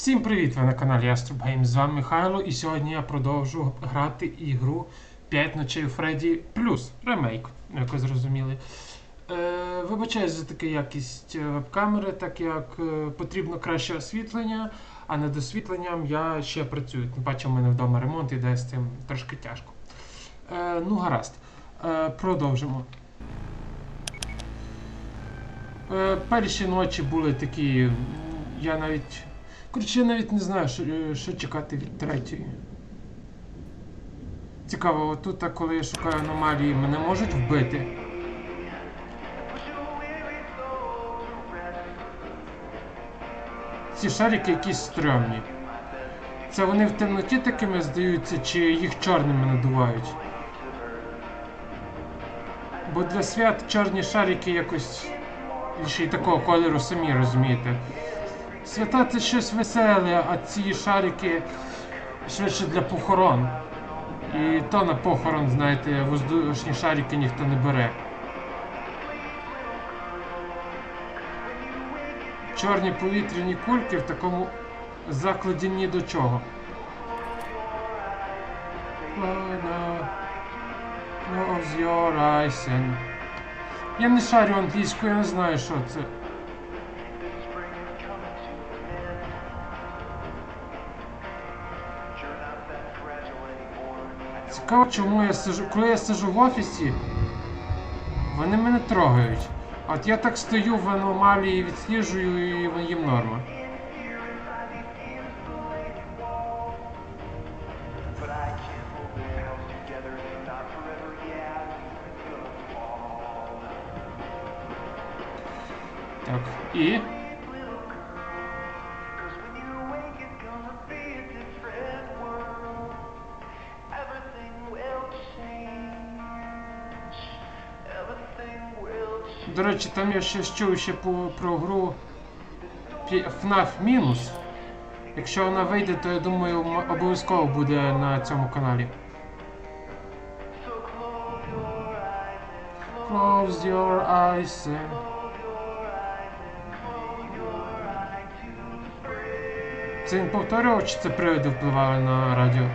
Всім привіт! Ви на каналі Гейм. З вами Михайло, і сьогодні я продовжу грати ігру 5 ночей у Фредді плюс ремейк, як ви зрозуміли. Е, вибачаюсь за таку якість е, веб-камери, так як е, потрібно краще освітлення, а над освітленням я ще працюю. Тим паче в мене вдома ремонт іде з цим трошки тяжко. Е, ну, гаразд. Е, продовжимо. Е, перші ночі були такі. Я навіть. Коротше, я навіть не знаю, що, що чекати від третьої. Цікаво, отут, коли я шукаю аномалії, мене можуть вбити. Ці шарики якісь стрьомні. Це вони в темноті такими здаються, чи їх чорними надувають? Бо для свят чорні шарики якось ще й такого кольору самі розумієте. Свята це щось веселе, а ці шарики швидше для похорон. І то на похорон, знаєте, воздушні шарики ніхто не бере. Чорні повітряні кульки в такому закладі ні до чого. Oh. Я не шарю англійську, я не знаю, що це. Чому я сижу. Коли я сижу в офісі, вони мене трогають. От я так стою в аномалії, відсліджую і їм норма. Так, і. До речі, там я ще чув ще по, про гру FNAF мінус. Якщо вона вийде, то я думаю, обов'язково буде на цьому каналі. Close your eyes. Це він повторював, чи це привиди впливали на радіо?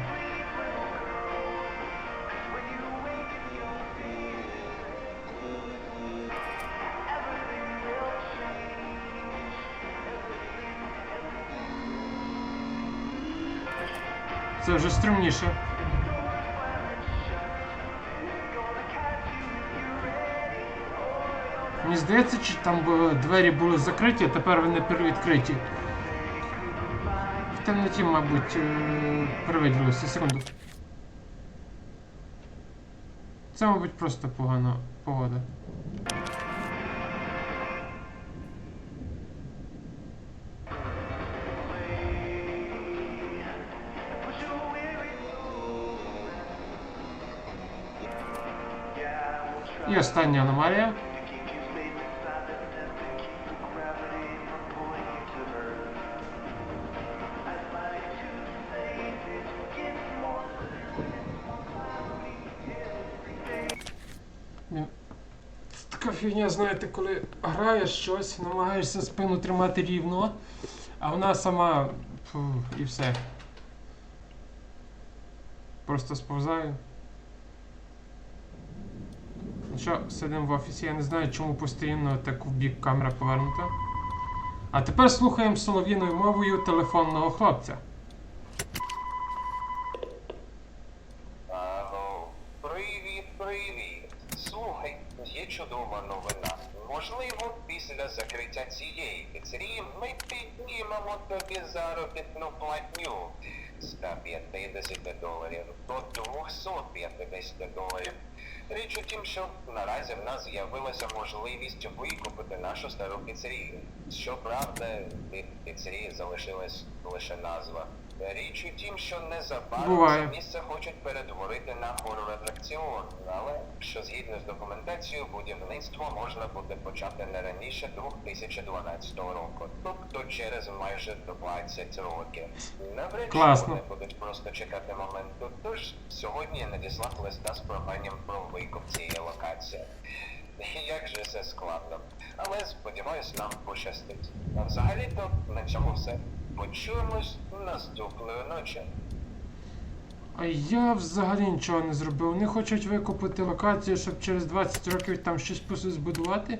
Це вже стрімніше. Мені здається, чи там двері були закриті, а тепер вони перевідкриті. В темноті, мабуть, е, привиділося. Секунду. Це, мабуть, просто погана погода. І остання аномалія. Така фігня, знаєте, коли граєш щось, намагаєшся спину тримати рівно, а вона сама фу, і все. Просто сповзаю. Ну що, сидимо в офісі, я не знаю, чому постійно так в бік камера повернута. А тепер слухаємо солов'їною мовою телефонного хлопця. Алло, привіт, привіт. Слухай, є чудова новина. Можливо, після закриття цієї піцерії ми піднімемо тобі заробітну платню з 150 доларів до 250 доларів. Річ у тім, що наразі в нас з'явилася можливість викупити нашу стару піцерію. Щоправда, від піцерії залишилась лише назва. Річ у тім, що незабаром це місце хочуть перетворити на хорор-атракціон, але що згідно з документацією, будівництво можна буде почати не раніше 2012 року, тобто через майже 20 років. Навряд чи вони будуть просто чекати моменту. Тож сьогодні я надіслав листа з проханням про викуп цієї локації. Як же це складно. Але сподіваюсь, нам пощастить. А взагалі-то на цьому все. Почуємось наступної ночі. А я взагалі нічого не зробив. Вони хочуть викупити локацію, щоб через 20 років там щось збудувати.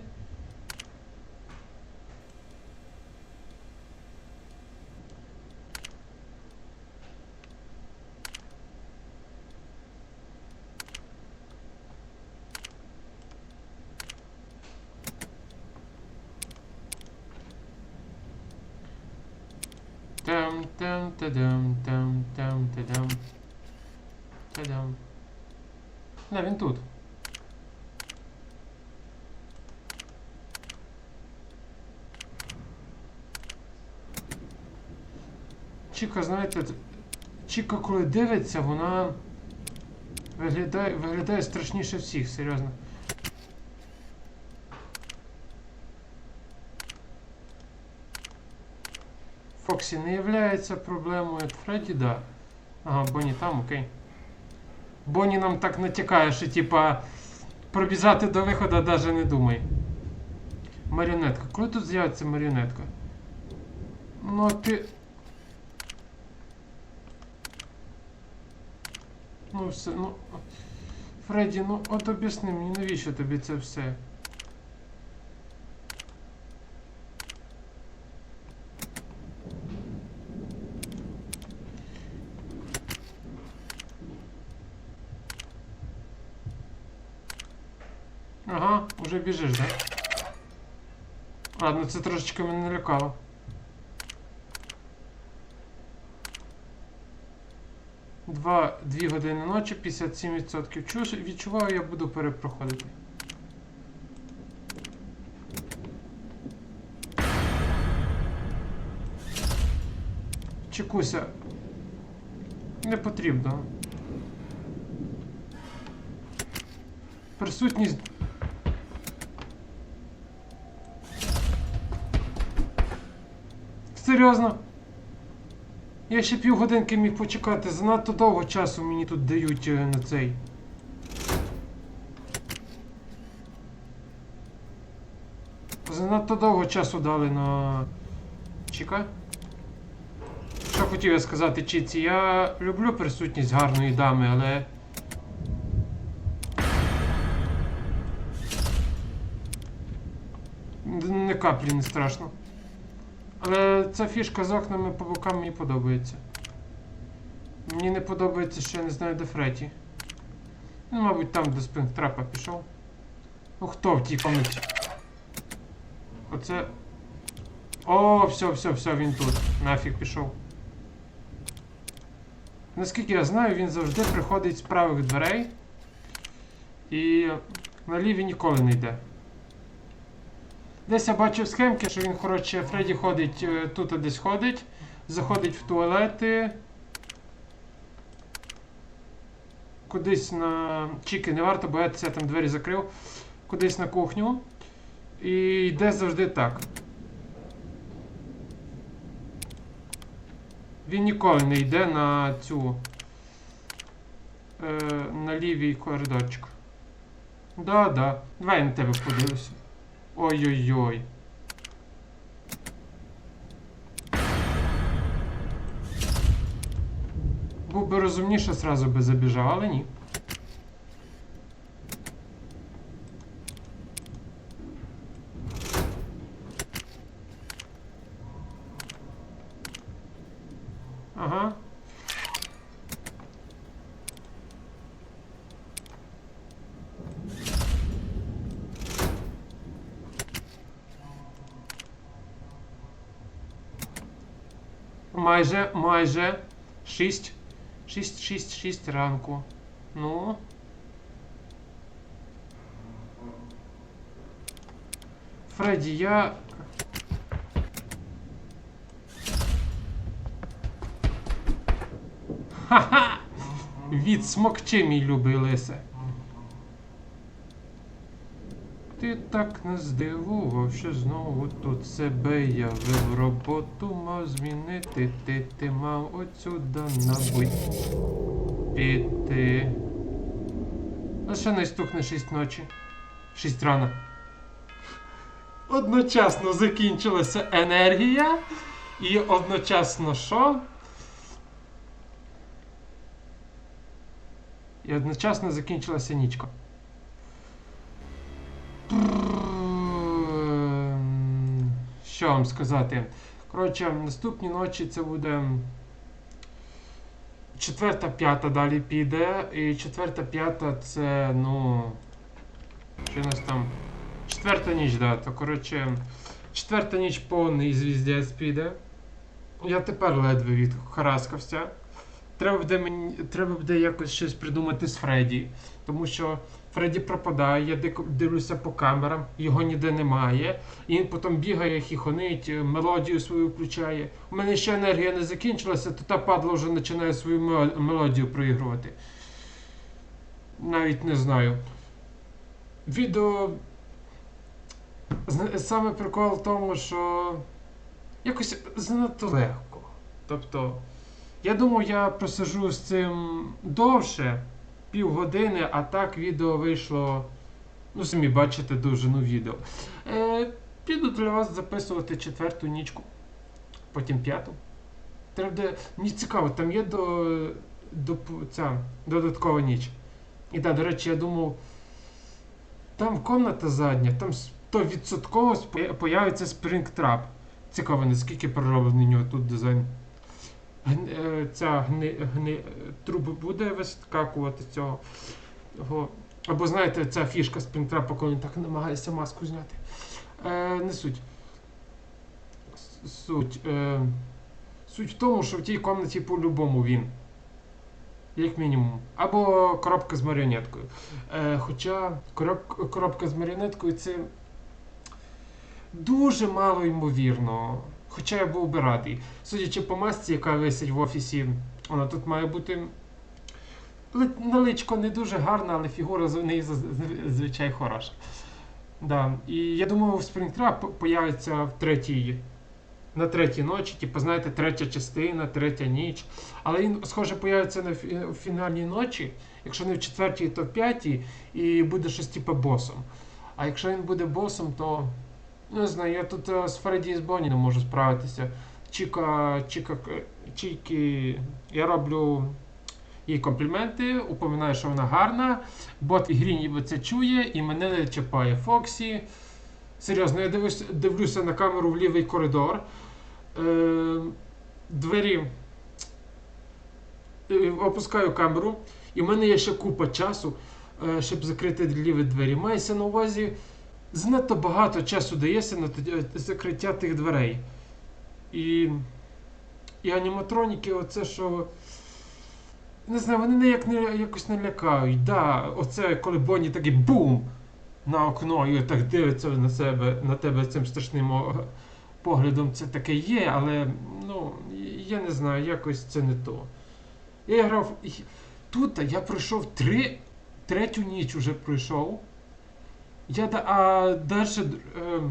Там, та-дам, там, там, та-дам. Та-дам. Не, він тут. Чіка, знаєте, Чіка, коли дивиться, вона виглядає, виглядає страшніше всіх, серйозно. Фоксі не являється проблемою. Фредді, да. Ага, Бонні там, окей. Бонні нам так натякає, що типа пробіжати до виходу навіть не думай. Маріонетка. Коли тут з'явиться маріонетка? Ну ти. Ну все, ну. Фредді, ну от об'ясни мені, навіщо тобі це все? Ага, уже біжиш, да? Ладно, це трошечки мене налякало. Два, дві години ночі, 57%. Чую, що- відчуваю, я буду перепроходити. Чекуся. Не потрібно. Присутність Серйозно? Я ще півгодинки міг почекати, занадто довго часу мені тут дають е, на цей. Занадто довго часу дали на. Чекай. Що хотів я сказати, Чіці? Я люблю присутність гарної дами, але. Не каплі не страшно. Але ця фішка з окнами по бокам мені подобається. Мені не подобається, що я не знаю, де Фреті. Ну, мабуть, там до спрингтрапа пішов. Ну хто в тій комнаті? Оце. О, все, все, все, він тут. Нафіг пішов. Наскільки я знаю, він завжди приходить з правих дверей. І на ліві ніколи не йде. Десь я бачив схемки, що він, коротше, Фредді ходить е, тут а десь ходить, заходить в туалети. Кудись на. Чіки, не варто боятися, я там двері закрив. Кудись на кухню. І йде завжди так. Він ніколи не йде на цю. Е, на лівій коридорчик. Да, да. Давай я на тебе подивлюся. Ой-ой-ой. Був би розумніше, сразу би забіжав, але ні. Ага. Майже, майже. Шість. Шість, шість, шість ранку. Ну. Фредді, я. Ха-ха! Від смокчи, мій любий лисе. Ти так не здивував, що знову тут себе явив роботу мав змінити. Ти, ти мав отсюда набуть піти. Лише не стукне шість ночі. Шість рана. Одночасно закінчилася енергія. І одночасно що? І одночасно закінчилася нічка. Що вам сказати? Коротше, наступні ночі це буде. Четверта, п'ята далі піде. І четверта, п'ята це, ну. Що у нас там? Четверта ніч, да. То коротше. Четверта ніч повний звіздець піде. Я тепер ледве відхараскався. Треба буде мені треба буде якось щось придумати з Фредді. Тому що Фредді пропадає, я дивлюся по камерам, його ніде немає. І він потім бігає, хіхонить, е, мелодію свою включає. У мене ще енергія не закінчилася, то та падла вже починає свою мелодію проігрувати. Навіть не знаю. Відео. Саме прикол в тому, що якось занадто легко. Тобто, я думаю, я просижу з цим довше, півгодини, а так відео вийшло. Ну, самі бачите довжину відео. Е, піду для вас записувати четверту нічку, потім п'яту. Треба. Мені цікаво, там є до, до, ця, додаткова ніч. І так, до речі, я думав, там комната задня, там 100% спо- появиться Springtrap. Цікаво, наскільки перероблений у нього тут дизайн. Е, Ця гни, гни, труба буде вискакувати цього. Або знаєте, ця фішка з Springtrap, коли він так намагається маску зняти. Е, не суть. Суть. Е, суть в тому, що в тій комнаті по-любому він. Як мінімум. Або коробка з маріонеткою. Е, хоча короб, коробка з маріонеткою це дуже мало ймовірно. Хоча я був би радий. Судячи по масці, яка висить в офісі, вона тут має бути. Наличко не дуже гарна, але фігура з неї зазвичай хороша. Да. І я думаю, в Springtrap появиться в третій, на третій ночі, типу, знаєте, третя частина, третя ніч. Але він, схоже, появиться на фінальній ночі, якщо не в четвертій, то в п'ятій, і буде щось типу босом. А якщо він буде босом, то не знаю, я тут е, з Фредді і з Бонні не можу справитися. Чіка, Чіка, Чікі, я роблю їй компліменти, упоминаю, що вона гарна. Бот в ігрі ніби це чує і мене не чіпає Фоксі. Серйозно, я дивлюсь, дивлюся на камеру в лівий коридор. Е, двері. Е, опускаю камеру, і в мене є ще купа часу, е, щоб закрити ліві двері. Мається на увазі, занадто багато часу дається на е, закриття тих дверей. І, і аніматроніки, оце що. Не знаю, вони ніяк не, якось не лякають. Да, оце коли Бонні такий бум на окно і так дивиться на себе, на тебе цим страшним поглядом, це таке є, але ну, я не знаю, якось це не то. Я грав. Тут я пройшов три, третю ніч уже пройшов. Я, а далі е,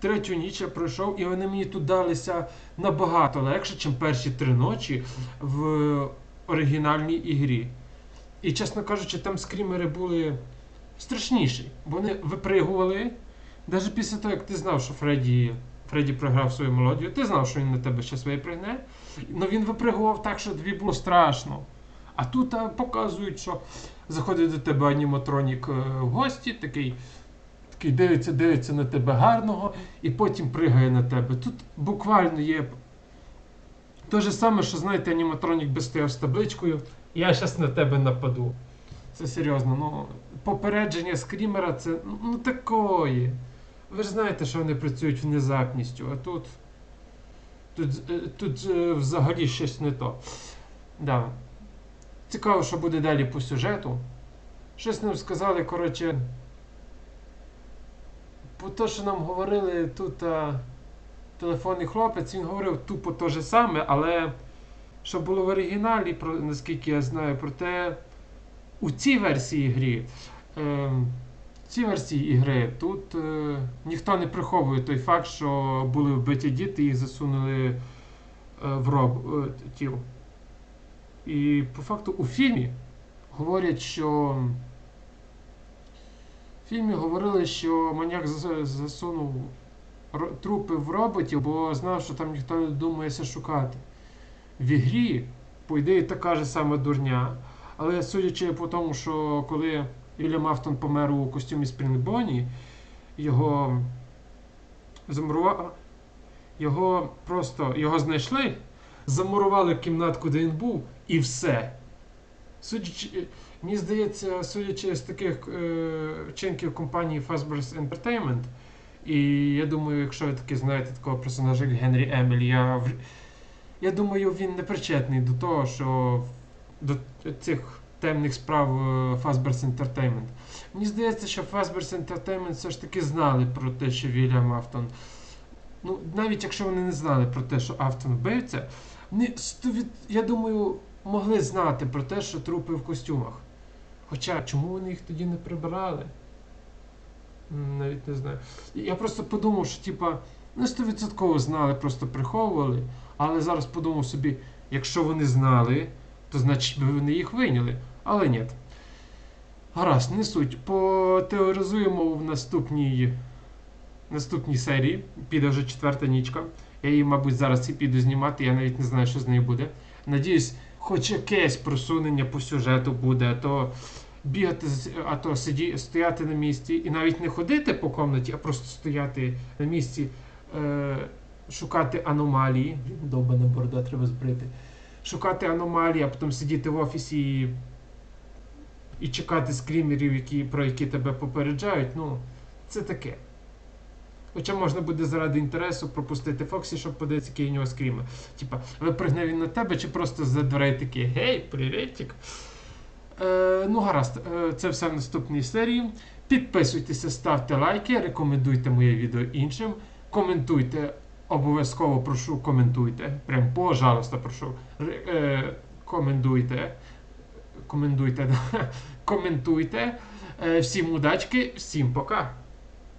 третю ніч я пройшов, і вони мені тут далися набагато легше, ніж перші три ночі в оригінальній ігрі. І, чесно кажучи, там скрімери були страшніші. Вони випригували. Навіть після того, як ти знав, що Фредді, Фредді програв свою мелодію, ти знав, що він на тебе щось випригне. Ну він випригував так, що тобі було страшно. А тут а, показують, що заходить до тебе аніматронік е, в гості, такий, такий дивиться, дивиться на тебе гарного, і потім пригає на тебе. Тут буквально є те ж саме, що знаєте, аніматронік би стояв з табличкою, я зараз на тебе нападу. Це серйозно, ну попередження скрімера це ну такої. Ви ж знаєте, що вони працюють внезапністю, а тут. Тут, е, тут е, взагалі щось не то. Да. Цікаво, що буде далі по сюжету. Щось нам сказали, коротше. Те, що нам говорили тут а, телефонний хлопець, він говорив тупо те же саме, але що було в оригіналі, про, наскільки я знаю, проте у цій версії грі. Е, цій версії ігри тут е, ніхто не приховує той факт, що були вбиті діти і засунули е, в роб е, тіл. І по факту у фільмі говорять, що. В фільмі говорили, що маньяк засунув трупи в роботів, бо знав, що там ніхто не думається шукати. В ігрі, по ідеї, така ж сама дурня. Але судячи по тому, що коли Вільям Афтон помер у костюмі Спрінгбоні, його замурували. Його просто його знайшли, замурували кімнатку, де він був, і все. Судячи, мені здається, судячи з таких е, вчинків компанії Fazbear's Entertainment, і я думаю, якщо ви таки знаєте такого персонажа, як Генрі Емель, я, я думаю, він не причетний до того, що до цих темних справ е, Fazbear's Entertainment. Мені здається, що Fazbear's Entertainment все ж таки знали про те, що Вільям Афтон. Ну, навіть якщо вони не знали про те, що Афтон вбивця, вони я думаю, могли знати про те, що трупи в костюмах. Хоча чому вони їх тоді не прибирали? Навіть не знаю. Я просто подумав, що типа, не 100% знали, просто приховували. Але зараз подумав собі, якщо вони знали, то значить би вони їх вийняли. Але ні. Гаразд, не суть. Потеоризуємо в наступній, наступній серії. Піде вже четверта нічка. Я її, мабуть, зараз і піду знімати, я навіть не знаю, що з нею буде. Надіюсь, хоч якесь просунення по сюжету буде, а то бігати, а то сиді, стояти на місці і навіть не ходити по комнаті, а просто стояти на місці, е, шукати аномалії. Довбана борода треба збрити. Шукати аномалії, а потім сидіти в офісі і, і чекати скрімерів, які, про які тебе попереджають. Ну, це таке. Хоча можна буде заради інтересу пропустити Фоксі, щоб подивитися, який у нього скріми. Типа, випригне він на тебе, чи просто за дверей такий Гей, привітик. Е, ну, гаразд, е, це все в наступній серії. Підписуйтеся, ставте лайки, рекомендуйте моє відео іншим. Коментуйте, обов'язково прошу, коментуйте. Прям, пожалуйста, прошу. Е, коментуйте. Коментуйте, коментуйте. Е, всім удачки, всім пока.